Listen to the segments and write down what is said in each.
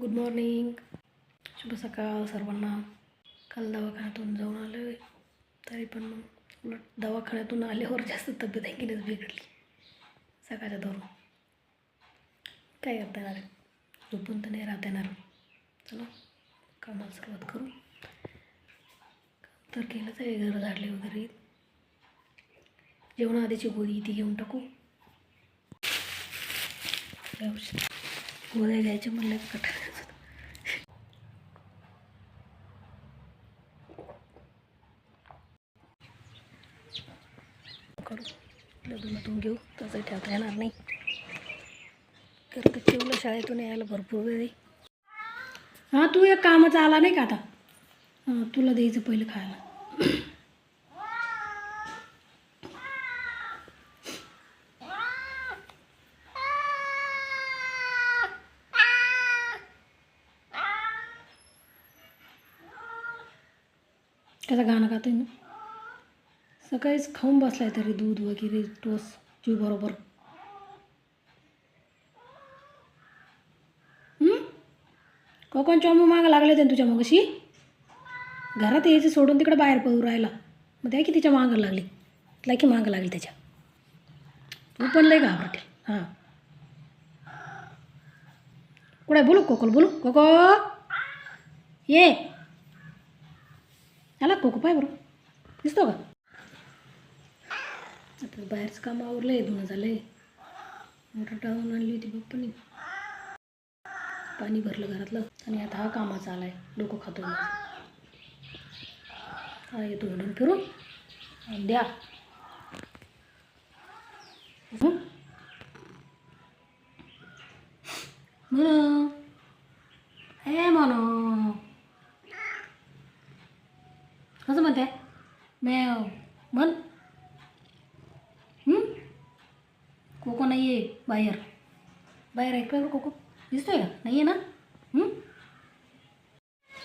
Good morning शुभ सकाळ सर्वांना. काल दवाखान्यातून जाऊन आलो आहे तरी पण मग उलट दवाखान्यातून आल्यावर जास्त तब्येत आणखीनच बिघडली. सकाळच्या धरून काय करता येणार? आहे? झोपून तर नाही राहता येणार. चला कामाला सुरुवात करू. तर केलंच आहे घर झाडले वगैरे. जेवणा आधीची गोळी ती घेऊन टाकू. औषध? गोळ्या घ्यायच्या म्हणलं कट करू. लग्नातून घेऊ तसं ठेवता येणार नाही. तर ठेवलं शाळेतून यायला भरपूर वेळ हा हां तू एक कामाचा आला नाही का आता? हां तुला द्यायचं पहिलं खायला. त्याचं गाणं गातोय ना सकाळीच खाऊन बसलाय तरी दूध वगैरे टोस जीव बरोबर. कोकण चॉम्बू मागं लागले ते तुझ्या मगशी? घरात यायचं सोडून तिकडे बाहेर पळू राहिला. मग त्या की तिच्या मागं लागली. तिला की मागं लागली त्याच्या. तू पण लय घाबरते. हां. कुठे बोलू कोकल? बोलू. कोको! ये. आला कोको? पाय बरं. दिसतो का? आता बाहेरचं काम आवरलं आहे धुणं झालं आहे मोटर टाळून आणली होती पप्पानी. पाणी भरलं घरातलं. आणि आता हा कामाचा आला आहे डोकं खातो हा येतो हिंडून फिरून. द्या. हं? कोको नाही आहे बाहेर. बाहेर आहे का कोको? दिसतोय का? नाही आहे ना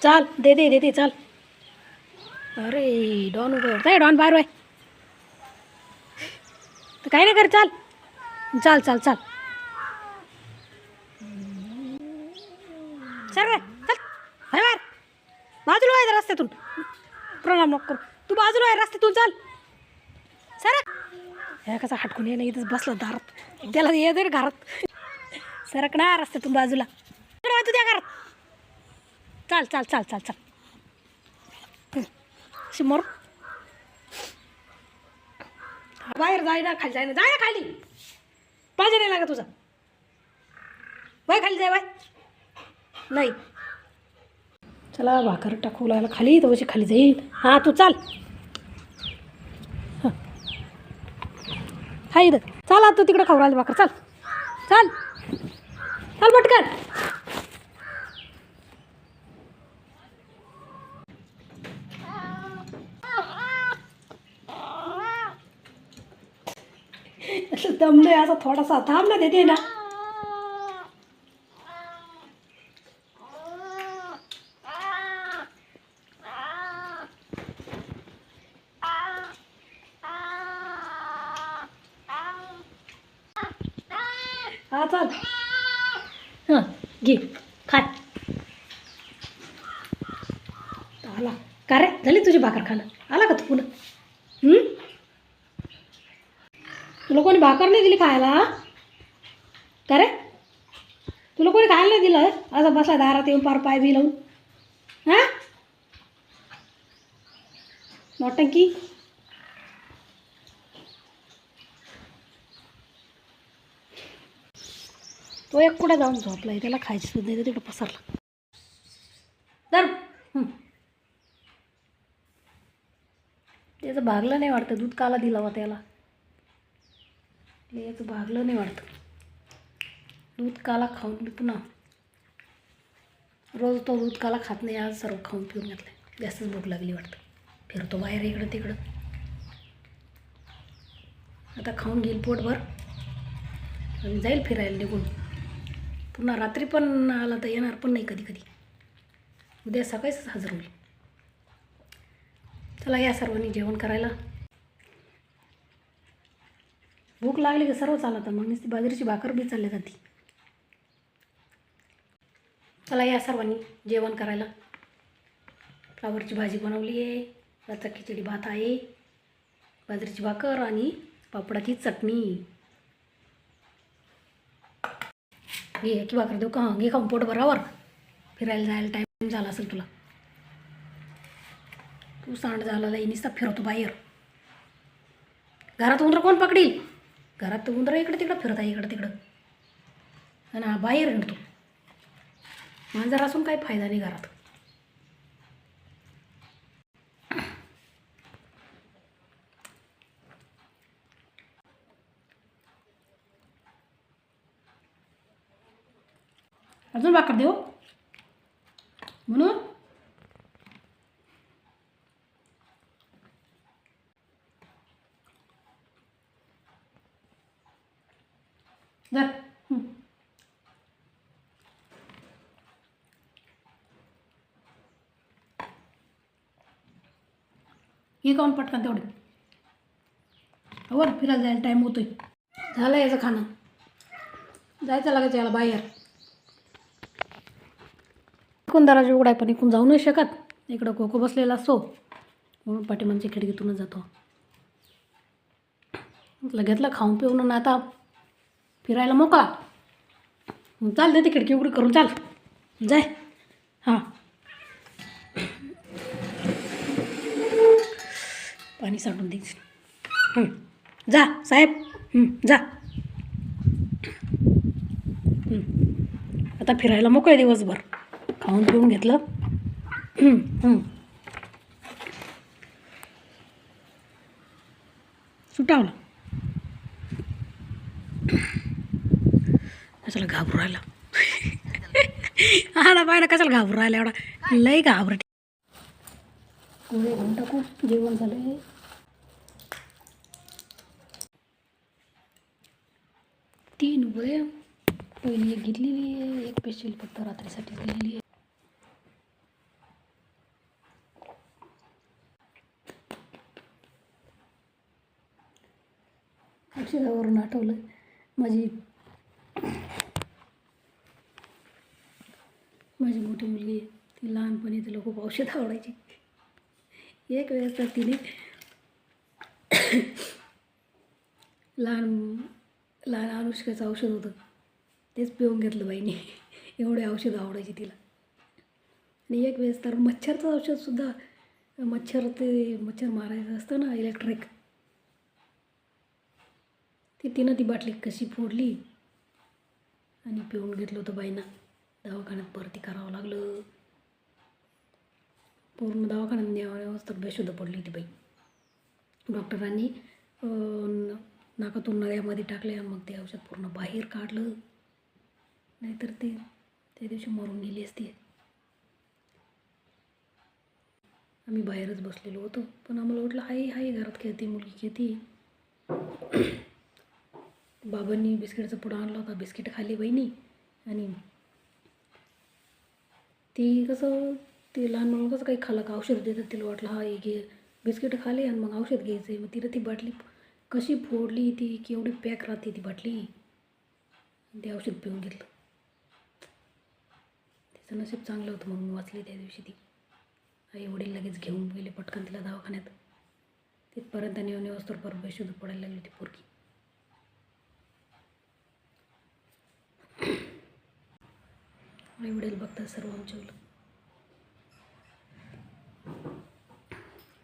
चाल दे दे दे दे चाल. अरे डॉन उभं आहे. डॉन बाहेर बाय तर काही नाही कर चाल. चाल चाल चाल. सर चल. हाय बाहेर. बाजूला आहे रस्त्यातून. प्रणाम नको करू. तू बाजूला आहे रस्त्यातून चाल. सर ह्या कसा हटकून ये नाही इथंच बसलं दारात त्याला ये दे घरात. सरकणार ना रस्त्यातून बाजूला. तू त्या घरात. चाल चाल चाल चाल चाल. शिमोर बाहेर जाय ना खाली जाय ना जाय ना खाली. पाहिजे नाही लागा तुझा. बाय खाली जाय बाय नाही. चला भाकर टाकू लागला खाली तर खाली जाईल हां तू चाल. हा इथं. चाल आता तू तिकडं खाऊ राहिले भाकर. चाल. चाल. चाल पटकन. असं दमलोय असा थोडासा थांब ना देते ना. हा चाल. हां घे खाय. आला. का रे? झाली तुझी भाकर खाणं? आला का तू पुन्हा? तुला कोणी भाकर नाही दिली खायला? का रे? तुला कोणी खायला नाही दिलं? असं बसला दारात येऊन पार पाय बी लावून हां नौटंकी तो एक कुठे जाऊन झोपलाय त्याला खायची सुद्धा नाही तर तिकडं पसरला. तर त्याचं भागलं नाही वाटतं दूध काला दिला वा त्याला. याचं भागलं नाही वाटतं. दूध काला खाऊन मी पुन्हा रोज तो दूध काला खात नाही आज सर्व खाऊन पिऊन घातलं जास्तच भूक लागली वाटतं. फिरतो बाहेर इकडं तिकडं. आता खाऊन घेईल पोटभर. आणि जाईल फिरायला निघून. पुन्हा रात्री पण आला तर येणार पण नाही कधी कधी. उद्या सकाळीच हजर होईल. चला या सर्वांनी जेवण करायला. भूक लागली की सर्व चालत मग नुसती बाजरीची भाकर बी चालल्या जाते. चला या सर्वांनी जेवण करायला. फ्लावरची भाजी बनवली आहे रचा खिचडी भात आहे बाजरीची भाकर आणि पापडाची चटणी. घे की भाकर देऊ का? घे खाऊन पोट बराबर फिरायला जायला टाईम झाला असेल तुला. तू सांड झाला लई फिरवतो बाहेर. घरात उंदरं कोण पकडील? घरात तर उंदरं इकडं तिकडं फिरत आहे इकडं तिकडं. आणि बाहेर तू मांजर असून काही फायदा नाही घरात. अजून भाकर देऊ? म्हणून? जर हे काऊन पटकन तेवढे? वर हो फिरायला जायला टाईम होतोय. झालं याचं खाणं. जायचं लागायचं याला बाहेर. इकून दराजा उघडाय पण इकून जाऊ नाही शकत. इकडं कोको बसलेला असो म्हणून पाठीमागच्या खिडकीतूनच जातो. म्हटलं घेतलं खाऊन पिऊन ना आता फिरायला मोका चाल दे देते खिडकी उघडी करून चाल. जाय. हां. पाणी साठून दे. जा साहेब. जा. आता फिरायला मोकळे दिवसभर. खाऊन पिऊन घेतलं. सुटावलं. कशाला घाबरू राहिला? हा पाहिला कशाला घाबरू राहिला एवढा? लय घाबर गोळे घेऊन टाकू. जेवण झालं तीन गोळे पहिली एक घेतलेली आहे. एक पेशल फक्त रात्रीसाठी दिलेली आहे. औषधावरून आठवलं माझी माझी मोठी मुलगी ती लहानपणी तिला खूप औषध आवडायची. एक वेळेस तर तिने लहान लहान अनुष्काचं औषध होतं. तेच पिऊन घेतलं बाईने. एवढे औषध आवडायची तिला. आणि एक वेळेस तर मच्छरचं औषधसुद्धा मच्छर ते मच्छर मारायचं असतं ना इलेक्ट्रिक ती तिनं ती बाटली कशी फोडली आणि पिऊन घेतलं होतं बाईना. दवाखान्यात भरती करावं लागलं. पूर्ण दवाखान्यात न्यावं तर बेशुद्ध पडली ती बाई. डॉक्टरांनी नाकातून नळ्यामध्ये टाकले आणि मग ते औषध पूर्ण बाहेर काढलं. नाहीतर ते त्या दिवशी मरून गेली असती. आम्ही बाहेरच बसलेलो होतो. पण आम्हाला वाटलं हाय हाय घरात खेळते मुलगी खेळते. बाबांनी बिस्किटचा पुडा आणला होता बिस्किट खाली बहिणी. आणि ती कसं ते लहान मुलं कसं काही खाल्लं का औषध देतात तिला वाटलं हा हे घे बिस्किट खाले आणि मग औषध घ्यायचं आहे मग तिला ती बाटली कशी फोडली ती केवढी पॅक राहते ती बाटली. ते औषध पिऊन घेतलं. तिचं नशीब चांगलं होतं म्हणून वाचली त्या दिवशी ती. आई वडील लगेच घेऊन गेले पटकन तिला दवाखान्यात. तिथपर्यंत नेऊन येऊस तर परत बेशुद्ध पडायला लागली ती पोरकी आई वडील बघतात सर्व मुलं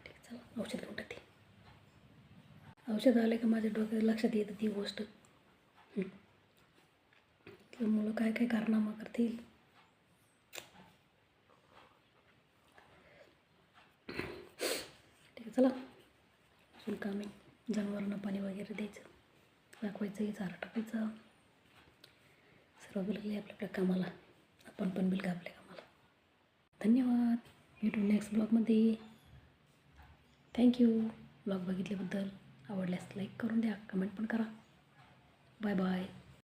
ठीक चला औषध घेऊन टाकते औषध आले का माझ्या डोक्यात लक्षात येतं ती गोष्ट. मुलं काय काय कारनामा करतील? ठीक आहे चला. अजून काम आहे. जनावरांना पाणी वगैरे द्यायचं. दाखवायचं चारा टाकायचं. सर्व बोलले आपल्या आपल्या कामाला. आपण पण बिल बिलगा का मला? धन्यवाद. भेटू नेक्स्ट ब्लॉगमध्ये थँक्यू ब्लॉग बघितल्याबद्दल आवडल्यास लाईक करून द्या कमेंट पण करा. Bye bye